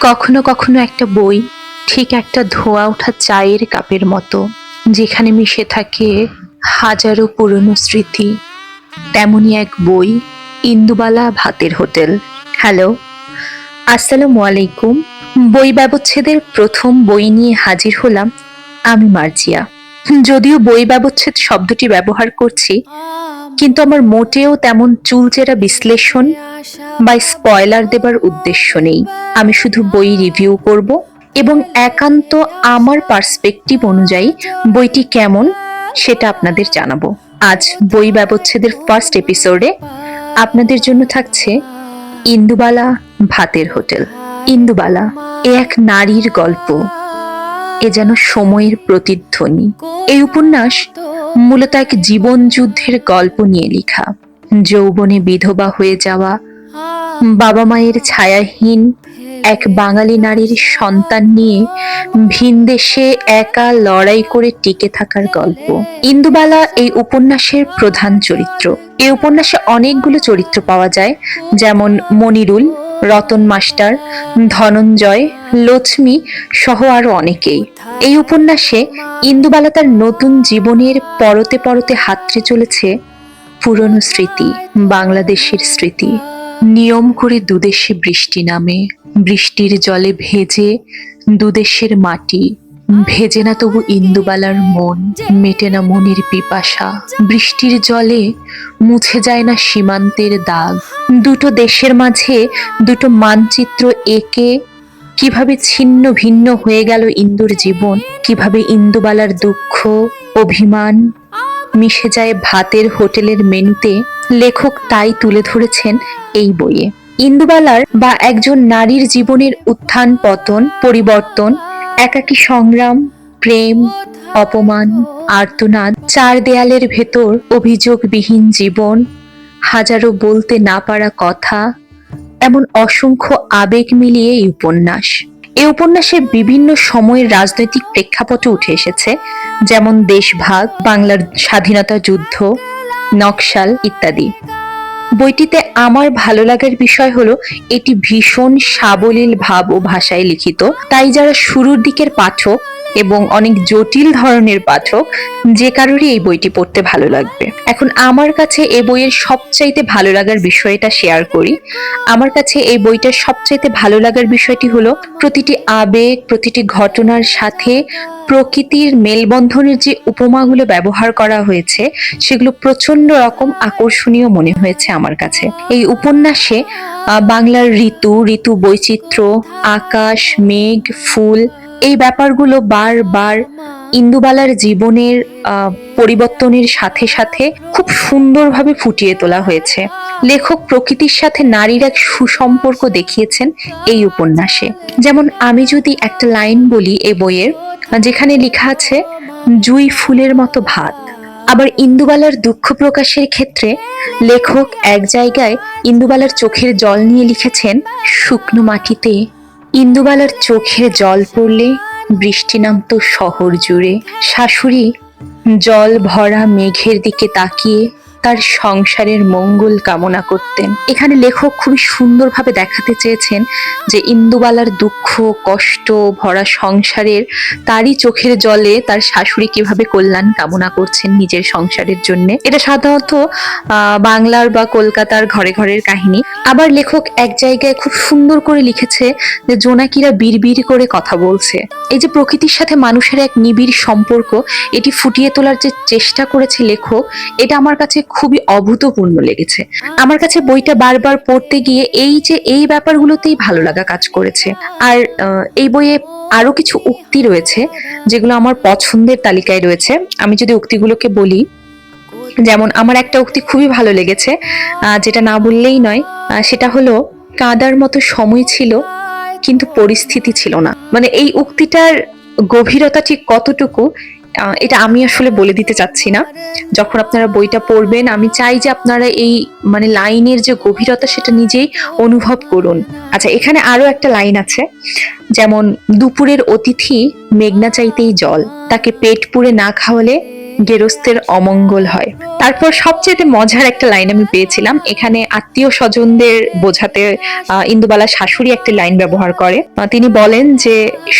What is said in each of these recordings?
কখনো কখনো একটা বই, ঠিক একটা ধোয়া ওঠা চায়ের কাপের মতো, যেখানে মিশে থাকে হাজারো পুরনো স্মৃতি। তেমনই এক বই, ইন্দুবালা ভাতের হোটেল। হ্যালো, আসসালামু আলাইকুম। বই ব্যবচ্ছেদের প্রথম বই নিয়ে হাজির হলাম আমি মার্জিয়া। যদিও বই ব্যবচ্ছেদ শব্দটি ব্যবহার করছি কিন্তু আমার মোটেও তেমন চুলচেরা বিশ্লেষণ বা স্পয়লার দেবার উদ্দেশ্য নেই। আমি শুধু বই রিভিউ করব এবং একান্ত আমার পার্সপেক্টিভ অনুযায়ী বইটি কেমন সেটা আপনাদের জানাব। আজ বই ব্যবচ্ছেদের ফার্স্ট এপিসোডে আপনাদের জন্য থাকছে ইন্দুবালা ভাতের হোটেল। ইন্দুবালা, এ এক নারীর গল্প। এ যেন সময়ের প্রতিধ্বনি। এই উপন্যাস মূলত এক জীবন যুদ্ধের গল্প নিয়ে লেখা। যৌবনে বিধবা হয়ে যাওয়া, বাবা মায়ের ছায়াহীন এক বাঙালি নারীর সন্তান নিয়ে ভিন দেশে একা লড়াই করে টিকে থাকার গল্প। ইন্দুবালা এই উপন্যাসের প্রধান চরিত্র। এই উপন্যাসে অনেকগুলো চরিত্র পাওয়া যায়, যেমন মনিরুল রতন মাস্টার, ধনঞ্জয়, লক্ষ্মী সহ আরও অনেকেই। এই উপন্যাসে ইন্দুবালা তার নতুন জীবনের পরতে পরতে হাতড়ে চলেছে পুরনো স্মৃতি, বাংলাদেশের স্মৃতি। নিয়ম করে দুদেশে বৃষ্টি নামে, বৃষ্টির জলে ভেজে দুদেশের মাটি। ভেজে না তবু ইন্দুবালার মন, মেটে না মনের পিপাসা। বৃষ্টির জলে মুছে যায় না সীমান্তের দাগ। দুটো দেশের মাঝে দুটো মানচিত্র এঁকে কীভাবে ছিন্ন ভিন্ন হয়ে গেল ইন্দুর জীবন, কীভাবে ইন্দুবালার দুঃখ, অভিমান মিশে যায় ভাতের হোটেলের মেনুতে, লেখক তাই তুলে ধরেছেন এই বইয়ে। ইন্দুবালার বা একজন নারীর জীবনের উত্থান, পতন, পরিবর্তন একাকী সংগ্রাম, প্রেম, অপমান, আর্তনাদ, চার দেয়ালের ভেতর অভিযোগবিহীন জীবন, হাজারো বলতে না পারা কথা, এমন অসংখ্য আবেগ মিলিয়ে এই উপন্যাস। এই উপন্যাসে বিভিন্ন সময়ের রাজনৈতিক প্রেক্ষাপটে উঠে এসেছে, যেমন দেশভাগ, বাংলার স্বাধীনতা যুদ্ধ, নকশাল ইত্যাদি। বইটিতে আমার ভালো লাগার বিষয় হলো, এটি ভীষণ সাবলীল ভাব ও ভাষায় লিখিত। তাই যারা শুরুর দিকের পাঠক এবং অনেক জটিল ধরনের পাঠক যে কারোরই এই বইটি পড়তে ভালো লাগবে। এখন আমার কাছে এই বইয়ের সবচাইতে ভালো লাগার বিষয়টা শেয়ার করি। আমার কাছে এই বইটার সবচাইতে ভালো লাগার বিষয়টি হলো প্রতিটি আবেগ, প্রতিটি ঘটনার সাথে প্রকৃতির মেলবন্ধনের যে উপমাগুলো ব্যবহার করা হয়েছে, সেগুলো প্রচণ্ড রকম আকর্ষণীয় মনে হয়েছে আমার কাছে। এই উপন্যাসে বাংলার ঋতু ঋতু বৈচিত্র্য, আকাশ, মেঘ, ফুল এই ব্যাপারগুলো বারবার ইন্দুবালার জীবনের পরিবর্তনের সাথে সাথে খুব সুন্দরভাবে ফুটিয়ে তোলা হয়েছে। লেখক প্রকৃতির সাথে নারীর এক সুসম্পর্ক দেখিয়েছেন এই উপন্যাসে। যেমন আমি যদি একটা লাইন বলি এই বইয়ের, যেখানে লেখা আছে, জুই ফুলের মতো ভাত। আবার ইন্দুবালার দুঃখ প্রকাশের ক্ষেত্রে লেখক এক জায়গায় ইন্দুবালার চোখের জল নিয়ে লিখেছেন, শুকনো মাটিতে ইন্দুবালার চোখে জল পড়লে বৃষ্টি নামতো শহর জুড়ে। শাশুড়ি জল ভরা মেঘের দিকে তাকিয়ে তার সংসারের মঙ্গল কামনা করতেন। এখানে লেখক খুবই সুন্দরভাবে দেখাতে চেয়েছেন যে ইন্দুবালার দুঃখ, কষ্ট, ভরা সংসারের, তারই চোখের জলে তার শাশুড়ি কীভাবে কল্যাণ কামনা করছেন নিজের সংসারের জন্য। এটা সাধারণত বাংলার বা কলকাতার ঘরে ঘরের কাহিনী। আবার লেখক এক জায়গায় খুব সুন্দর করে লিখেছে যে জোনাকিরা বিড়বিড় করে কথা বলছে। এই যে প্রকৃতির সাথে মানুষের এক নিবিড় সম্পর্ক, এটি ফুটিয়ে তোলার যে চেষ্টা করেছে লেখক, এটা আমার কাছে খুবই অভূতপূর্ণ লেগেছে। আমার কাছে বইটা বারবার পড়তে গিয়ে এই যে এই ব্যাপারগুলোতেই ভালো লাগা কাজ করেছে। আর এই বইয়ে আরও কিছু উক্তি রয়েছে, যেগুলো আমার পছন্দের তালিকায় রয়েছে। আমি যদি উক্তিগুলোকে বলি, যেমন আমার একটা উক্তি খুবই ভালো লেগেছে যেটা না বললেই নয় সেটা হলো, কাদার মতো সময় ছিল, কিন্তু পরিস্থিতি ছিল না। মানে এই উক্তিটার গভীরতা ঠিক কতটুকু এটা আমি আসলে বলে দিতে চাচ্ছি না। যখন আপনারা বইটা পড়বেন, আমি চাই যে আপনারা এই মানে লাইনের যে গভীরতা, সেটা নিজেই অনুভব করুন। আচ্ছা এখানে আরও একটা লাইন আছে, যেমন, দুপুরের অতিথি মেঘনা চাইতেই জল, তাকে পেট পুড়ে না খাওয়ালে গেরস্তের অমঙ্গল হয়। তারপর সবচেয়ে মজার একটা লাইন আমি পেয়েছিলাম, এখানে আত্মীয় স্বজনদের বোঝাতে ইন্দুবালা শাশুড়ি একটা লাইন ব্যবহার করে। তিনি বলেন যে,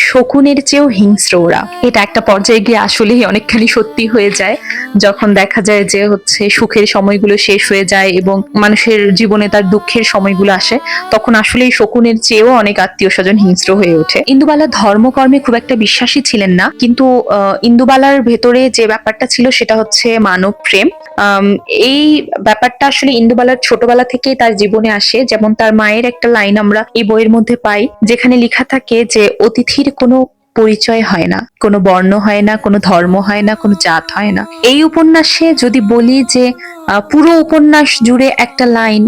শকুনের চেয়েও হিংস্র ওরা। এটা একটা পর্যায়ে গিয়ে আসলেই অনেকখানি সত্যি হয়ে যায়, যখন দেখা যায় যে, হচ্ছে, সুখের সময়গুলো শেষ হয়ে যায় এবং মানুষের জীবনে তার দুঃখের সময়গুলো আসে, তখন আসলে এই শকুনের চেয়েও অনেক আত্মীয় স্বজন হিংস্র হয়ে ওঠে। ইন্দুবালা ধর্মকর্মে খুব একটা বিশ্বাসী ছিলেন না, কিন্তু ইন্দুবালার ভেতরে যে ব্যাপারটা ছিল সেটা হচ্ছে মানব প্রেম। এই ব্যাপারটা আসলে ইন্দুবালার ছোটবেলা থেকেই তার জীবনে আসে। যেমন তার মায়ের একটা লাইন আমরা এই বইয়ের মধ্যে পাই, যেখানে লেখা থাকে যে অতিথির কোনো পরিচয় হয় না, কোনো বর্ণ হয় না, কোনো ধর্ম হয় না, কোনো জাত হয় না। এই উপন্যাসে যদি বলি যে পুরো উপন্যাস জুড়ে একটা লাইন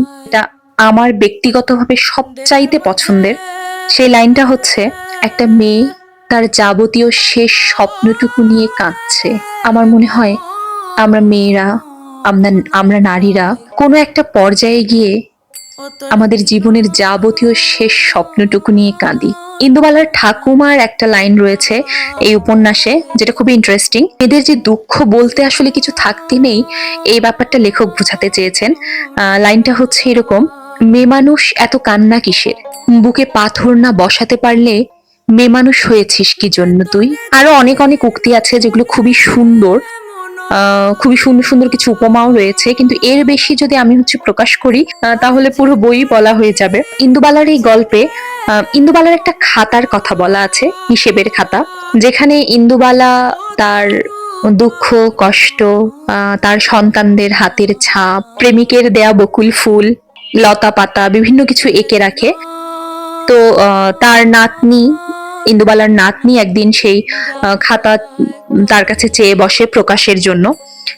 আমার ব্যক্তিগতভাবে সবচাইতে পছন্দের, সেই লাইনটা হচ্ছে, একটা মেয়ে তার যাবতীয় শেষ স্বপ্নটুকু নিয়ে কাঁদছে। আমার মনে হয়, আমরা মেয়েরা, আমরা আমরা নারীরা কোনো একটা পর্যায়ে গিয়ে আমাদের জীবনের যাবতীয় শেষ স্বপ্নটুকু নিয়ে কাঁদি। ইন্দুবালার ঠাকুমার একটা লাইন রয়েছে এই উপন্যাসে, যেটা খুবই ইন্টারেস্টিং এদের যে দুঃখ বলতে আসলে কিছু থাকতে নেই, এই ব্যাপারটা লেখক বোঝাতে চেয়েছেন। লাইনটা হচ্ছে এরকম মেয়ে মানুষ এত কান্না কিসের? বুকে পাথর না বসাতে পারলে মেয়ে মানুষ হয়েছিস কি জন্য তুই? আরও অনেক অনেক উক্তি আছে যেগুলো খুবই সুন্দর। খুবই সুন্দর সুন্দর কিছু উপমাও রয়েছে। কিন্তু এর বেশি যদি আমি হচ্ছে প্রকাশ করি তাহলে পুরো বই বলা হয়ে যাবে। ইন্দুবালার এই গল্পে ইন্দুবালার একটা খাতার কথা বলা আছে, হিসেবের খাতা, যেখানে ইন্দুবালা তার দুঃখ, কষ্ট তার সন্তানদের হাতের ছাপ, প্রেমিকের দেয়া বকুল ফুল লতা পাতা, বিভিন্ন কিছু এঁকে রাখে। তো তার নাতনি, ইন্দুবালার নাতনি একদিন সেই খাতা তার কাছে চেয়ে বসে প্রকাশের জন্য।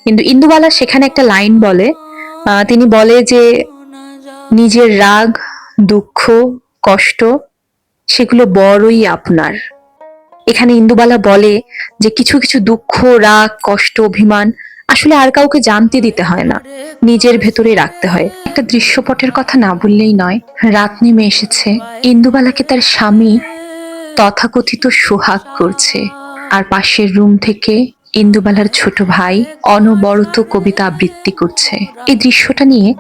কিন্তু ইন্দুবালা সেখানে একটা লাইন বলে তিনি বলে যে, নিজের রাগ, দুঃখ, কষ্ট, সেগুলো বড়ই আপনার। এখানে ইন্দুবালা বলে যে, কিছু কিছু দুঃখ, রাগ, কষ্ট, অভিমান আসলে আর কাউকে জানতে দিতে হয় না। নিজের ভেতরে রাখতে হয়। একটা দৃশ্যপটের কথা না বললেই নয়, রাত নেমে এসেছে। ইন্দুবালাকে তার স্বামী তথাকথিত সোহাগ করছে। আর পাশের রুম থেকে ইন্দুবালার ছোট ভাই অনবরত কবিতা আবৃত্তি করছে। এই দৃশ্যটা নিয়ে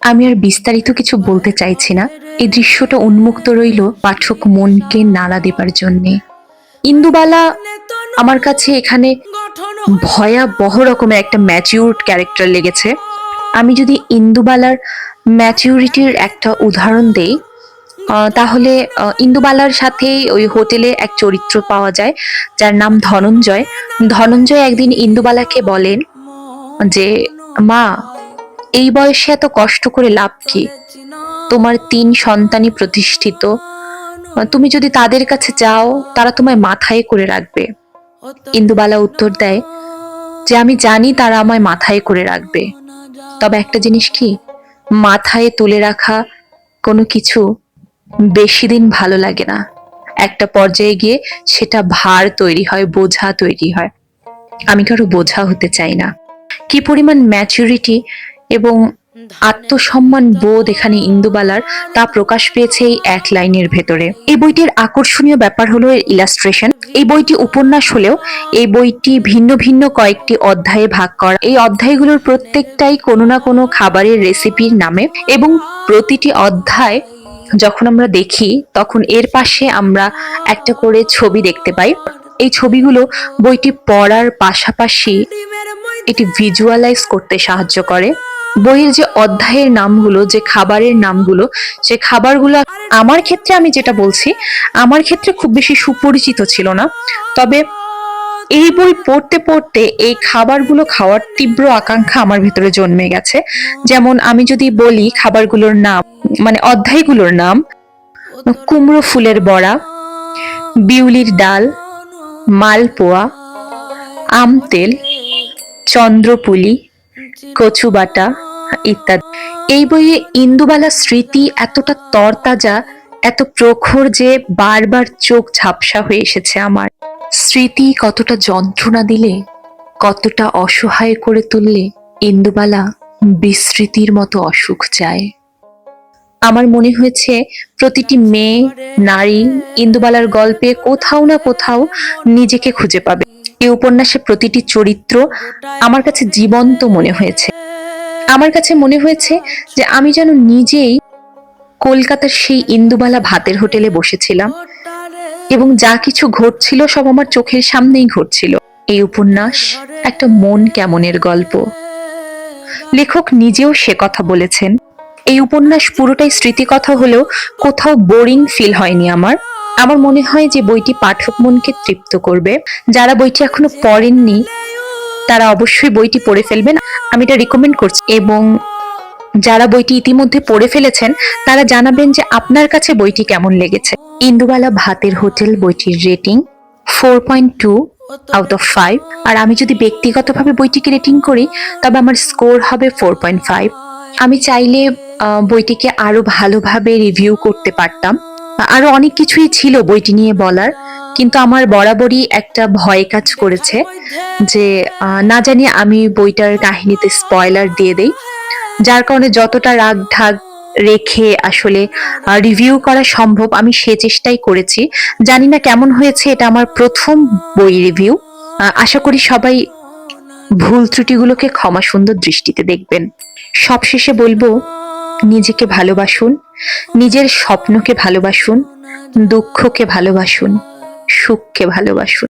আমি আর বিস্তারিত কিছু বলতে চাইছি না। এই দৃশ্যটা উন্মুক্ত রইল পাঠক মনকে নাড়া দেবার জন্যে। ইন্দুবালা আমার কাছে এখানে ভয়াবহ রকমের একটা ম্যাচিউরড ক্যারেক্টার লেগেছে। আমি যদি ইন্দুবালার ম্যাচিউরিটির একটা উদাহরণ দেই তাহলে ইন্দুবালার সাথেই ওই হোটেলে এক চরিত্র পাওয়া যায়, যার নাম ধনঞ্জয়। ধনঞ্জয় একদিন ইন্দুবালাকে বলেন যে, মা, এই বয়সে এত কষ্ট করে লাভ কি? তোমার তিন সন্তানই প্রতিষ্ঠিত। তুমি যদি তাদের কাছে যাও, তারা তোমায় মাথায় করে রাখবে। ইন্দুবালা উত্তর দেয় যে আমি জানি তারা আমায় মাথায় করে রাখবে। তবে একটা জিনিস কি? মাথায় তুলে রাখা কোনো কিছু বেশি দিন ভালো লাগে না। একটা পর্যায়ে গিয়ে সেটা ভার তৈরি হয়, বোঝা তৈরি হয়। আমি কারও বোঝা হতে চাই না। কি পরিমাণ ম্যাচুরিটি এবং আত্মসম্মান বোধ এখানে ইন্দুবালার, তা প্রকাশ পেয়েছে এই এক লাইনের ভেতরে। এই বইটির আকর্ষণীয় ব্যাপার হলো এর ইলাস্ট্রেশন এই বইটি উপন্যাস হলেও এই বইটি ভিন্ন ভিন্ন কয়েকটি অধ্যায়ে ভাগ করা। এই অধ্যায়গুলোর প্রত্যেকটাই কোনো না কোনো খাবারের রেসিপির নামে এবং প্রতিটি অধ্যায় যখন আমরা দেখি, তখন এর পাশে আমরা একটা করে ছবি দেখতে পাই। এই ছবিগুলো বইটি পড়ার পাশাপাশি এটি ভিজুয়ালাইজ করতে সাহায্য করে। বইয়ের যে অধ্যায়ের নামগুলো, যে খাবারের নামগুলো, সে খাবারগুলো আমার ক্ষেত্রে আমি যেটা বলছি, আমার ক্ষেত্রে খুব বেশি সুপরিচিত ছিল না। তবে এই বই পড়তে পড়তে এই খাবারগুলো খাওয়ার তীব্র আকাঙ্ক্ষা আমার ভিতরে জন্মে গেছে। যেমন আমি যদি বলি খাবারগুলোর নাম মানে অধ্যায়গুলোর নাম, কুমড়ো ফুলের বড়া, বিউলির ডাল, মালপোয়া আমতেল চন্দ্রপুলি কচু বাটা ইত্যাদি। এই বইয়ে ইন্দুবালা স্মৃতি এতটা তরতাজা, এত প্রখর যে বারবার চোখ ঝাপসা হয়ে এসেছে আমার। স্মৃতি কতটা যন্ত্রণা দিলে, কতটা অসহায় করে তুললে ইন্দুবালা বিস্মৃতির মতো অসুখ চায়। আমার মনে হয়েছে, প্রতিটি মেয়ে, নারী ইন্দুবালার গল্পে কোথাও না কোথাও নিজেকে খুঁজে পাবে। এই উপন্যাসে প্রতিটি চরিত্র আমার কাছে জীবন্ত মনে হয়েছে। আমার কাছে মনে হয়েছে যে আমি যেন নিজেই কলকাতার সেই ইন্দুবালা ভাতের হোটেলে বসেছিলাম এবং যা কিছু ঘটছিল সব আমার চোখের সামনেই ঘটছিল। এই উপন্যাস একটা মন কেমনের গল্প। লেখক নিজেও সে কথা বলেছেন। এই উপন্যাস পুরোটাই স্মৃতিকথা হলেও কোথাও বোরিং ফিল হয়নি আমার। আমার মনে হয় যে বইটি পাঠক মনকে তৃপ্ত করবে। যারা বইটি এখনও পড়েননি, তারা অবশ্যই বইটি পড়ে ফেলবেন। আমি এটা রিকমেন্ড করছি। এবং যারা বইটি ইতিমধ্যে পড়ে ফেলেছেন, তারা জানাবেন যে আপনার কাছে বইটি কেমন লেগেছে। ইন্দুবালা ভাতের হোটেল বইটির rating four point two out of five আর আমি যদি ব্যক্তিগতভাবে বইটিকে রেটিং করি, তবে আমার স্কোর হবে ফোর পয়েন্ট ফাইভ আমি চাইলে বইটিকে আরও ভালোভাবে রিভিউ করতে পারতাম। আরও অনেক কিছুই ছিল বইটি নিয়ে বলার, কিন্তু আমার বরাবরই একটা ভয় কাজ করেছে যে না জানি আমি বইটার কাহিনীতে স্পয়লার দিয়ে দেই। যার কারণে যতটা রাগ ঢাক রেখে আসলে রিভিউ করা সম্ভব আমি সে চেষ্টাই করেছি। জানি না কেমন হয়েছে, এটা আমার প্রথম বই রিভিউ আশা করি সবাই ভুল ত্রুটিগুলোকে ক্ষমা সুন্দর দৃষ্টিতে দেখবেন। সবশেষে বলব, নিজেকে ভালোবাসুন নিজের স্বপ্নকে ভালোবাসুন দুঃখকে ভালোবাসুন সুখকে ভালোবাসুন।